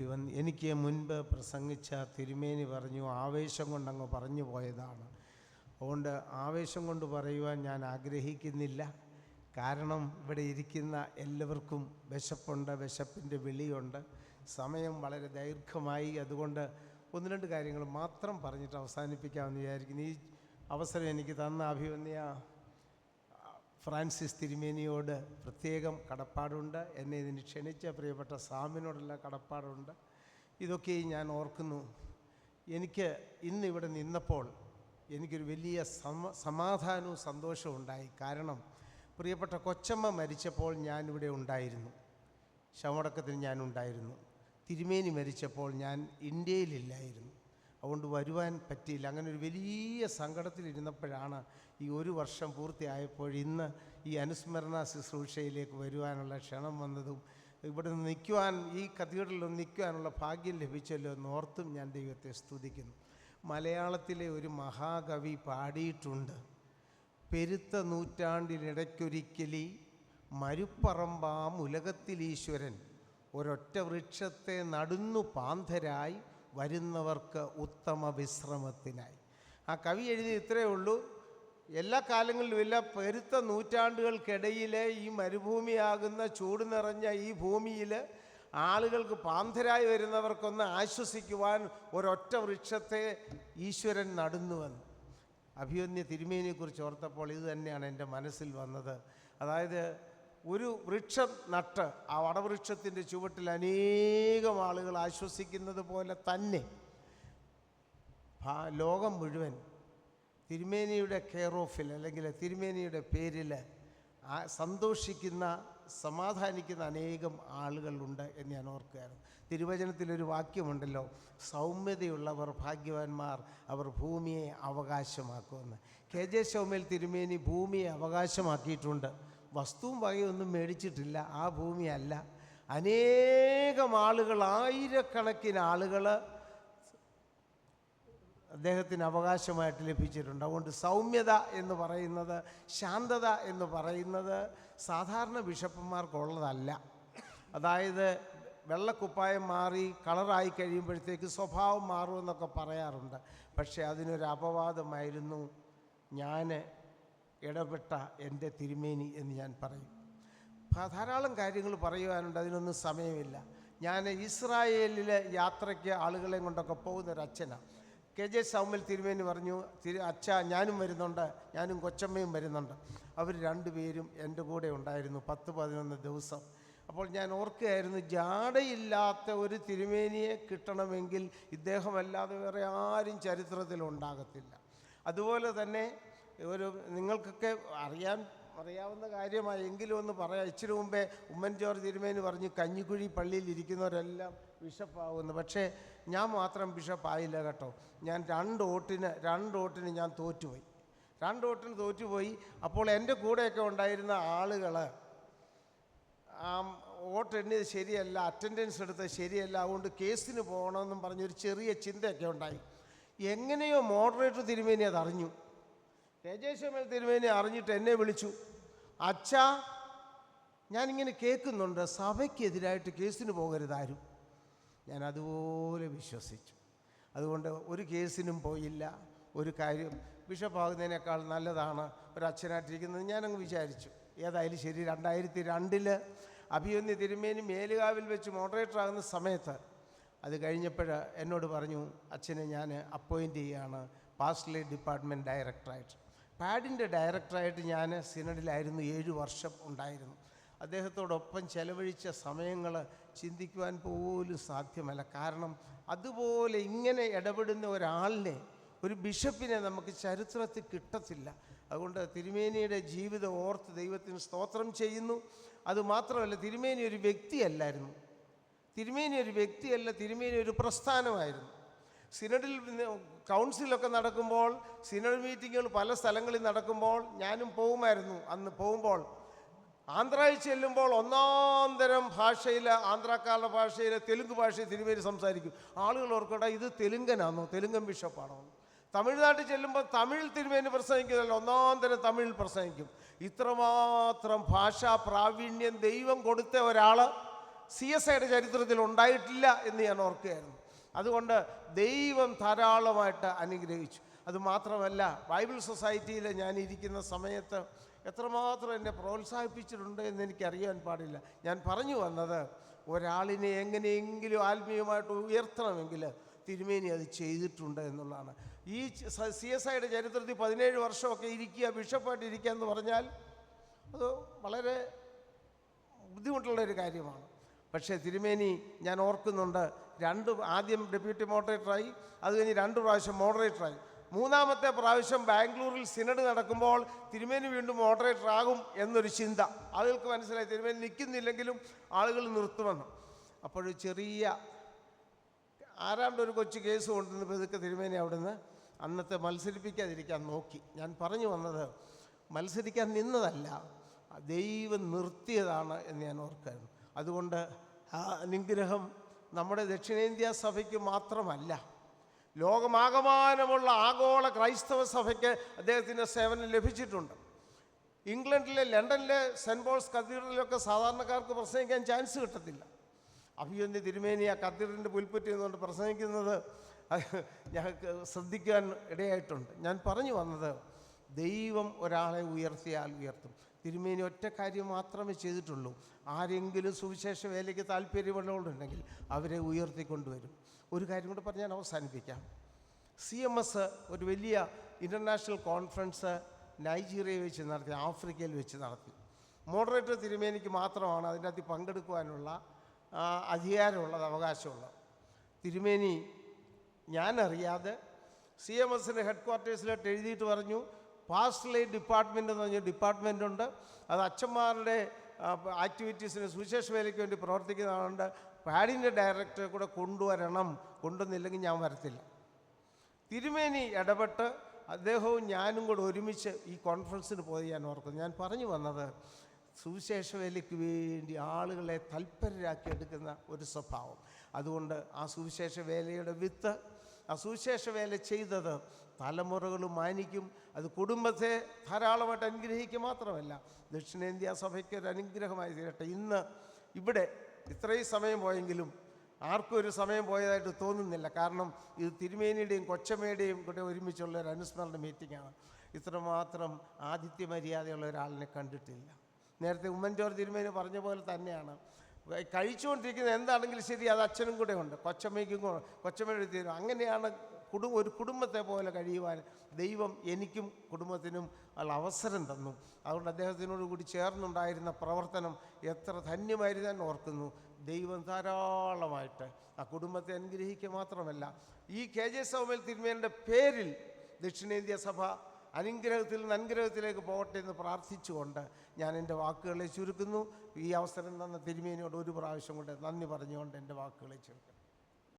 അഭിവന്ദി എനിക്ക് മുൻപ് പ്രസംഗിച്ച തിരുമേനി പറഞ്ഞു ആവേശം കൊണ്ടങ്ങ് പറഞ്ഞു പോയതാണ്. അതുകൊണ്ട് ആവേശം കൊണ്ട് പറയുവാൻ ഞാൻ ആഗ്രഹിക്കുന്നില്ല. കാരണം ഇവിടെ ഇരിക്കുന്ന എല്ലാവർക്കും വിശപ്പുണ്ട് വിശപ്പിന്റെ വിളിയുണ്ട്. സമയം വളരെ ദൈർഘ്യമായി. അതുകൊണ്ട് ഒന്ന് രണ്ട് കാര്യങ്ങൾ മാത്രം പറഞ്ഞിട്ട് അവസാനിപ്പിക്കാമെന്ന് വിചാരിക്കുന്നു. ഈ അവസരം എനിക്ക് തന്ന അഭിവന്യ ഫ്രാൻസിസ് തിരുമേനിയോട് പ്രത്യേകം കടപ്പാടുണ്ട്. എന്നെ ഇതിന് ക്ഷണിച്ച പ്രിയപ്പെട്ട സാമിനോടുള്ള കടപ്പാടുണ്ട്. ഇതൊക്കെ ഞാൻ ഓർക്കുന്നു. എനിക്ക് ഇന്നിവിടെ നിന്നപ്പോൾ എനിക്കൊരു വലിയ സമ സമാധാനവും സന്തോഷവും ഉണ്ടായി. കാരണം പ്രിയപ്പെട്ട കൊച്ചമ്മ മരിച്ചപ്പോൾ ഞാനിവിടെ ഉണ്ടായിരുന്നു. ശവടക്കത്തിന് ഞാനുണ്ടായിരുന്നു തിരുമേനി മരിച്ചപ്പോൾ ഞാൻ ഇന്ത്യയിലില്ലായിരുന്നു. അതുകൊണ്ട് വരുവാൻ പറ്റിയില്ല. അങ്ങനെ ഒരു വലിയ സങ്കടത്തിലിരുന്നപ്പോഴാണ് ഈ ഒരു വർഷം പൂർത്തിയായപ്പോൾ ഇന്ന് ഈ അനുസ്മരണ ശുശ്രൂഷയിലേക്ക് വരുവാനുള്ള ക്ഷണം വന്നതും ഇവിടെ നിന്ന് നിൽക്കുവാൻ ഈ കത്തീഡ്രലിൽ നിൽക്കുവാനുള്ള ഭാഗ്യം ലഭിച്ചല്ലോ എന്നോർത്തും ഞാൻ ദൈവത്തെ സ്തുതിക്കുന്നു. മലയാളത്തിലെ ഒരു മഹാകവി പാടിയിട്ടുണ്ട്. പെരുത്ത നൂറ്റാണ്ടിനിടയ്ക്കൊരിക്കലി മരുപ്പറമ്പാം ഉലകത്തിലീശ്വരൻ ഒരൊറ്റ വൃക്ഷത്തെ നടുന്നു പാന്തരായി വരുന്നവർക്ക് ഉത്തമ വിശ്രമത്തിനായി. ആ കവി എഴുതി ഇത്രയേ ഉള്ളൂ. എല്ലാ കാലങ്ങളിലും എല്ലാ പെരുത്ത നൂറ്റാണ്ടുകൾക്കിടയിലെ ഈ മരുഭൂമിയാകുന്ന ചൂട് നിറഞ്ഞ ഈ ഭൂമിയിൽ ആളുകൾക്ക് പാന്തരായി വരുന്നവർക്കൊന്ന് ആശ്വസിക്കുവാൻ ഒരൊറ്റ വൃക്ഷത്തെ ഈശ്വരൻ നടുന്നുവെന്ന്. അഭിമന്യ തിരുമേനിയെക്കുറിച്ച് ഓർത്തപ്പോൾ ഇത് തന്നെയാണ് എന്റെ മനസ്സിൽ വന്നത്. അതായത് ഒരു വൃക്ഷം നട്ട് ആ വടവൃക്ഷത്തിന്റെ ചുവട്ടിൽ അനേകം ആളുകൾ ആശ്വസിക്കുന്നത് പോലെ തന്നെ ലോകം മുഴുവൻ തിരുമേനിയുടെ കെയർ ഓഫിൽ അല്ലെങ്കിൽ തിരുമേനിയുടെ പേരിൽ സന്തോഷിക്കുന്ന സമാധാനിക്കുന്ന അനേകം ആളുകളുണ്ട് എന്ന് ഞാൻ ഓർക്കുകയായിരുന്നു തിരുവചനത്തിലൊരു വാക്യമുണ്ടല്ലോ സൗമ്യതയുള്ളവർ ഭാഗ്യവാന്മാർ അവർ ഭൂമിയെ അവകാശമാക്കുമെന്ന്. കെ ജെ ശൗമേൽ തിരുമേനി ഭൂമിയെ അവകാശമാക്കിയിട്ടുണ്ട്. വസ്തുവും വകയൊന്നും മേടിച്ചിട്ടില്ല. ആ ഭൂമിയല്ല. അനേകം ആളുകൾ ആയിരക്കണക്കിന് ആളുകൾ അദ്ദേഹത്തിന് അവകാശമായിട്ട് ലഭിച്ചിട്ടുണ്ട്. അതുകൊണ്ട് സൗമ്യത എന്ന് പറയുന്നത് ശാന്തത എന്ന് പറയുന്നത് സാധാരണ ബിഷപ്പന്മാർക്കുള്ളതല്ല അതായത് വെള്ളക്കുപ്പായം മാറി കളറായി കഴിയുമ്പോഴത്തേക്ക് സ്വഭാവം മാറുമെന്നൊക്കെ പറയാറുണ്ട്. പക്ഷേ അതിനൊരു അപവാദമായിരുന്നു ഞാൻ ഇടപെട്ട എന്റെ തിരുമേനി എന്ന് ഞാൻ പറയും. ധാരാളം കാര്യങ്ങൾ പറയുവാനുണ്ട് അതിനൊന്നും സമയമില്ല. ഞാൻ ഇസ്രായേലിലെ യാത്രയ്ക്ക് ആളുകളെ കൊണ്ടൊക്കെ പോകുന്ന ഒരു അച്ഛനാണ് കെ ജെ സൗമ്യൽ തിരുമേനി പറഞ്ഞു തിരു അച്ഛ ഞാനും വരുന്നുണ്ട് ഞാനും കൊച്ചമ്മയും വരുന്നുണ്ട്. അവർ രണ്ടുപേരും എന്റെ കൂടെ ഉണ്ടായിരുന്നു പത്ത് പതിനൊന്ന് ദിവസം. അപ്പോൾ ഞാൻ ഓർക്കുകയായിരുന്നു ജാടയില്ലാത്ത ഒരു തിരുമേനിയെ കിട്ടണമെങ്കിൽ ഇദ്ദേഹമല്ലാതെ വേറെ ആരും ചരിത്രത്തിൽ ഉണ്ടാകത്തില്ല അതുപോലെ തന്നെ ഒരു നിങ്ങൾക്കൊക്കെ അറിയാൻ അറിയാവുന്ന കാര്യമായി. എങ്കിലും ഒന്ന് പറയാം. ഇച്ചിരി മുമ്പേ ഉമ്മൻ ജോർജ് തിരുമേനി പറഞ്ഞു കഞ്ഞിക്കുഴി പള്ളിയിൽ ഇരിക്കുന്നവരെല്ലാം ബിഷപ്പാകുന്നു പക്ഷേ ഞാൻ മാത്രം ബിഷപ്പായില്ല കേട്ടോ. ഞാൻ രണ്ട് വോട്ടിന് രണ്ട് വോട്ടിന് ഞാൻ തോറ്റുപോയി. രണ്ട് വോട്ടിന് തോറ്റുപോയി. അപ്പോൾ എന്റെ കൂടെയൊക്കെ ഉണ്ടായിരുന്ന ആളുകൾ വോട്ട് എണ്ണിയത് ശരിയല്ല അറ്റൻഡൻസ് എടുത്തത് ശരിയല്ല അതുകൊണ്ട് കേസിന് പോകണമെന്നും പറഞ്ഞൊരു ചെറിയ ചിന്തയൊക്കെ ഉണ്ടായി. എങ്ങനെയോ മോഡറേറ്റർ തിരുമേനി അത് തേജസ്വമേൽ തിരുമേനി അറിഞ്ഞിട്ട് എന്നെ വിളിച്ചു. അച്ഛാ ഞാനിങ്ങനെ കേൾക്കുന്നുണ്ട്. സഭയ്ക്കെതിരായിട്ട് കേസിന് പോകരുതാരും ഞാൻ അതുപോലെ വിശ്വസിച്ചു. അതുകൊണ്ട് ഒരു കേസിനും പോയില്ല. ഒരു കാര്യം ബിഷപ്പാകുന്നതിനേക്കാൾ നല്ലതാണ് ഒരു അച്ഛനായിട്ടിരിക്കുന്നത് ഞാനങ്ങ് വിചാരിച്ചു ഏതായാലും ശരി രണ്ടായിരത്തി രണ്ടിൽ അഭിയൊന്നി തിരുമേനി മേലുകാവിൽ വെച്ച് മോഡറേറ്റർ ആകുന്ന സമയത്ത് അത് കഴിഞ്ഞപ്പോൾ എന്നോട് പറഞ്ഞു അച്ഛനെ ഞാൻ അപ്പോയിന്റ് ചെയ്യുകയാണ് പാസ്റ്റലി ഡിപ്പാർട്ട്മെന്റ് ഡയറക്ടറായിട്ട് പാഡിന്റെ ഡയറക്ടറായിട്ട് ഞാൻ സിനഡിലായിരുന്നു ഏഴ് വർഷം ഉണ്ടായിരുന്നു. അദ്ദേഹത്തോടൊപ്പം ചെലവഴിച്ച സമയങ്ങൾ ചിന്തിക്കുവാൻ പോലും സാധ്യമല്ല. കാരണം അതുപോലെ ഇങ്ങനെ ഇടപെടുന്ന ഒരാളിനെ ഒരു ബിഷപ്പിനെ നമുക്ക് ചരിത്രത്തിൽ കിട്ടത്തില്ല. അതുകൊണ്ട് തിരുമേനിയുടെ ജീവിതം ഓർത്ത് ദൈവത്തിന് സ്തോത്രം ചെയ്യുന്നു. അതുമാത്രമല്ല തിരുമേനി ഒരു വ്യക്തിയല്ലായിരുന്നു. തിരുമേനി ഒരു വ്യക്തിയല്ല തിരുമേനി ഒരു പ്രസ്ഥാനമായിരുന്നു. സിനഡിൽ കൗൺസിലൊക്കെ നടക്കുമ്പോൾ സിനഡ് മീറ്റിങ്ങുകൾ പല സ്ഥലങ്ങളിൽ നടക്കുമ്പോൾ ഞാനും പോകുമായിരുന്നു അന്ന് പോകുമ്പോൾ. ആന്ധ്രയിൽ ചെല്ലുമ്പോൾ ഒന്നാന്തരം തരം ഭാഷയിൽ ആന്ധ്രാക്കാരുടെ ഭാഷയിൽ തെലുങ്ക് ഭാഷയിൽ തിരുമേനി സംസാരിക്കും. ആളുകൾ ഓർക്കട്ടെ ഇത് തെലുങ്കനാണോ തെലുങ്കൻ ബിഷപ്പാണോ? തമിഴ്നാട്ടിൽ ചെല്ലുമ്പോൾ തമിഴ് തിരുമേനി പ്രസംഗിക്കുന്നതല്ല ഒന്നാന്തരം തമിഴിൽ പ്രസംഗിക്കും. ഇത്രമാത്രം ഭാഷാ പ്രാവീണ്യം ദൈവം കൊടുത്ത ഒരാൾ സി എസ് ഐയുടെ ചരിത്രത്തിൽ ഉണ്ടായിട്ടില്ല എന്ന് ഞാൻ ഓർക്കുകയായിരുന്നു. അതുകൊണ്ട് ദൈവം ധാരാളമായിട്ട് അനുഗ്രഹിച്ചു. അതുമാത്രമല്ല ബൈബിൾ സൊസൈറ്റിയിൽ ഞാൻ ഇരിക്കുന്ന സമയത്ത് എത്രമാത്രം എന്നെ പ്രോത്സാഹിപ്പിച്ചിട്ടുണ്ട് എന്ന് എനിക്കറിയാൻ പാടില്ല. ഞാൻ പറഞ്ഞു വന്നത് ഒരാളിനെ എങ്ങനെയെങ്കിലും ആത്മീയമായിട്ട് ഉയർത്തണമെങ്കിൽ തിരുമേനി അത് ചെയ്തിട്ടുണ്ട് എന്നുള്ളതാണ്. ഈ സി എസ് ഐയുടെ ചരിത്രത്തിൽ പതിനേഴ് വർഷമൊക്കെ ഇരിക്കുക ബിഷപ്പായിട്ട് ഇരിക്കുക എന്ന് പറഞ്ഞാൽ അത് വളരെ ബുദ്ധിമുട്ടുള്ള ഒരു കാര്യമാണ്. പക്ഷേ തിരുമേനി ഞാൻ ഓർക്കുന്നുണ്ട് രണ്ട് ആദ്യം ഡെപ്യൂട്ടി മോഡറേറ്ററായി അത് കഴിഞ്ഞ് രണ്ട് പ്രാവശ്യം മോഡറേറ്ററായി. മൂന്നാമത്തെ പ്രാവശ്യം ബാംഗ്ലൂരിൽ സിനഡ് നടക്കുമ്പോൾ തിരുമേനി വീണ്ടും മോഡറേറ്റർ ആകും എന്നൊരു ചിന്ത. ആളുകൾക്ക് മനസ്സിലായി തിരുമേനി നിൽക്കുന്നില്ലെങ്കിലും ആളുകൾ നിർത്തുമെന്ന്. അപ്പോഴൊരു ചെറിയ ആരാണ്ട് ഒരു കൊച്ചു കേസ് കൊണ്ടുവന്ന് പതുക്കെ തിരുമേനി അവിടുന്ന് അന്നത്തെ മത്സരിപ്പിക്കാതിരിക്കാൻ നോക്കി. ഞാൻ പറഞ്ഞു വന്നത് മത്സരിക്കാൻ നിന്നതല്ല ദൈവം നിർത്തിയതാണ് എന്ന് ഞാൻ ഓർക്കായിരുന്നു. അതുകൊണ്ട് ആ അനുഗ്രഹം നമ്മുടെ ദക്ഷിണേന്ത്യ സഭയ്ക്ക് മാത്രമല്ല ലോകമാകമാനമുള്ള ആഗോള ക്രൈസ്തവ സഭയ്ക്ക് അദ്ദേഹത്തിന്റെ സേവനം ലഭിച്ചിട്ടുണ്ട്. ഇംഗ്ലണ്ടിലെ ലണ്ടനിലെ സെന്റ് പോൾസ് കത്തീഡ്രലിലൊക്കെ സാധാരണക്കാർക്ക് പ്രസംഗിക്കാൻ ചാൻസ് കിട്ടത്തില്ല. അഭിയൊന്ന് തിരുമേനി ആ കത്തീഡ്രലിന്റെ പുൽപ്പറ്റി നിന്നുകൊണ്ട് പ്രസംഗിക്കുന്നത് ഞങ്ങൾക്ക് ശ്രദ്ധിക്കാൻ ഇടയായിട്ടുണ്ട്. ഞാൻ പറഞ്ഞു വന്നത് ദൈവം ഒരാളെ ഉയർത്തിയാൽ ഉയർത്തും. തിരുമേനി ഒറ്റ കാര്യം മാത്രമേ ചെയ്തിട്ടുള്ളൂ. ആരെങ്കിലും സുവിശേഷ വേലയ്ക്ക് താല്പര്യമുള്ളവരുണ്ടെങ്കിൽ അവരെ ഉയർത്തിക്കൊണ്ടുവരും. ഒരു കാര്യം കൂടെ പറഞ്ഞ് ഞാൻ അവസാനിപ്പിക്കാം. സി എം എസ് ഒരു വലിയ ഇന്റർനാഷണൽ കോൺഫറൻസ് നൈജീരിയയിൽ വെച്ച് നടത്തി ആഫ്രിക്കയിൽ വെച്ച് നടത്തി. മോഡറേറ്റർ തിരുമേനിക്ക് മാത്രമാണ് അതിന്റെ അകത്ത് പങ്കെടുക്കുവാനുള്ള അധികാരമുള്ളത് അവകാശമുള്ളത്. തിരുമേനി ഞാനറിയാതെ സി എം എസിന്റെ ഹെഡ് ക്വാർട്ടേഴ്സിലോട്ട് എഴുതിയിട്ട് പറഞ്ഞു പാസ്റ്റലൈ ഡിപ്പാർട്ട്മെന്റ് എന്ന് പറഞ്ഞ ഡിപ്പാർട്ട്മെന്റ് ഉണ്ട് അത് അച്ഛന്മാരുടെ ആക്ടിവിറ്റീസിന് സുവിശേഷ വേലയ്ക്ക് വേണ്ടി പ്രവർത്തിക്കുന്നതുകൊണ്ട് പാഡിന്റെ ഡയറക്ടറെ കൂടെ കൊണ്ടുവരണം. കൊണ്ടുവന്നില്ലെങ്കിൽ ഞാൻ വരത്തില്ല. തിരുമേനി ഇടപെട്ട് അദ്ദേഹവും ഞാനും കൂടെ ഒരുമിച്ച് ഈ കോൺഫറൻസിന് പോയി ഞാൻ ഓർക്കുന്നു. ഞാൻ പറഞ്ഞു വന്നത് സുവിശേഷ വേലയ്ക്ക് വേണ്ടി ആളുകളെ തൽപരരാക്കി എടുക്കുന്ന ഒരു സ്വഭാവം. അതുകൊണ്ട് ആ സുവിശേഷ വേലയുടെ വിത്ത് ആ സുവിശേഷ വേല ചെയ്തത് തലമുറകൾ മാനിക്കും. അത് കുടുംബത്തെ ധാരാളമായിട്ട് അനുഗ്രഹിക്കുക മാത്രമല്ല ദക്ഷിണേന്ത്യ സഭയ്ക്ക് ഒരു അനുഗ്രഹമായി തീരട്ടെ. ഇന്ന് ഇവിടെ ഇത്രയും സമയം പോയെങ്കിലും ആർക്കും ഒരു സമയം പോയതായിട്ട് തോന്നുന്നില്ല. കാരണം ഇത് തിരുമേനിയുടെയും കൊച്ചമ്മയുടെയും കൂടെ ഒരുമിച്ചുള്ള ഒരു അനുസ്മരണ മീറ്റിംഗാണ് ഇത്രമാത്രം ആതിഥ്യ മര്യാദയുള്ള ഒരാളിനെ കണ്ടിട്ടില്ല. നേരത്തെ ഉമ്മൻചോർ തിരുമേനി പറഞ്ഞ പോലെ തന്നെയാണ്. കഴിച്ചുകൊണ്ടിരിക്കുന്നത് എന്താണെങ്കിലും ശരി അത് അച്ഛനും കൂടെ ഉണ്ട്. കൊച്ചമ്മയ്ക്കും കൊച്ചമ്മയുടെ തീരും അങ്ങനെയാണ് കുടു ഒരു കുടുംബത്തെ പോലെ കഴിയുവാൻ ദൈവം എനിക്കും കുടുംബത്തിനും ഉള്ള അവസരം തന്നു. അതുകൊണ്ട് അദ്ദേഹത്തിനോട് കൂടി ചേർന്നുണ്ടായിരുന്ന പ്രവർത്തനം എത്ര ധന്യമായിരുന്നു ഞാൻ ഓർക്കുന്നു. ദൈവം ധാരാളമായിട്ട് ആ കുടുംബത്തെ അനുഗ്രഹിക്കുക മാത്രമല്ല ഈ കെ ജെ സൗമൽ തിരുമേലിന്റെ പേരിൽ ദക്ഷിണേന്ത്യ സഭ അനുഗ്രഹത്തിൽ നിന്ന് അനുഗ്രഹത്തിലേക്ക് പോകട്ടെ എന്ന് പ്രാർത്ഥിച്ചുകൊണ്ട് ഞാൻ എന്റെ വാക്കുകളെ ചുരുക്കുന്നു. ഈ അവസരം തന്ന തിരുമേനിയോട് ഒരു പ്രാവശ്യം കൊണ്ട് നന്ദി പറഞ്ഞുകൊണ്ട് എന്റെ വാക്കുകളെ ചുരുക്കുന്നു.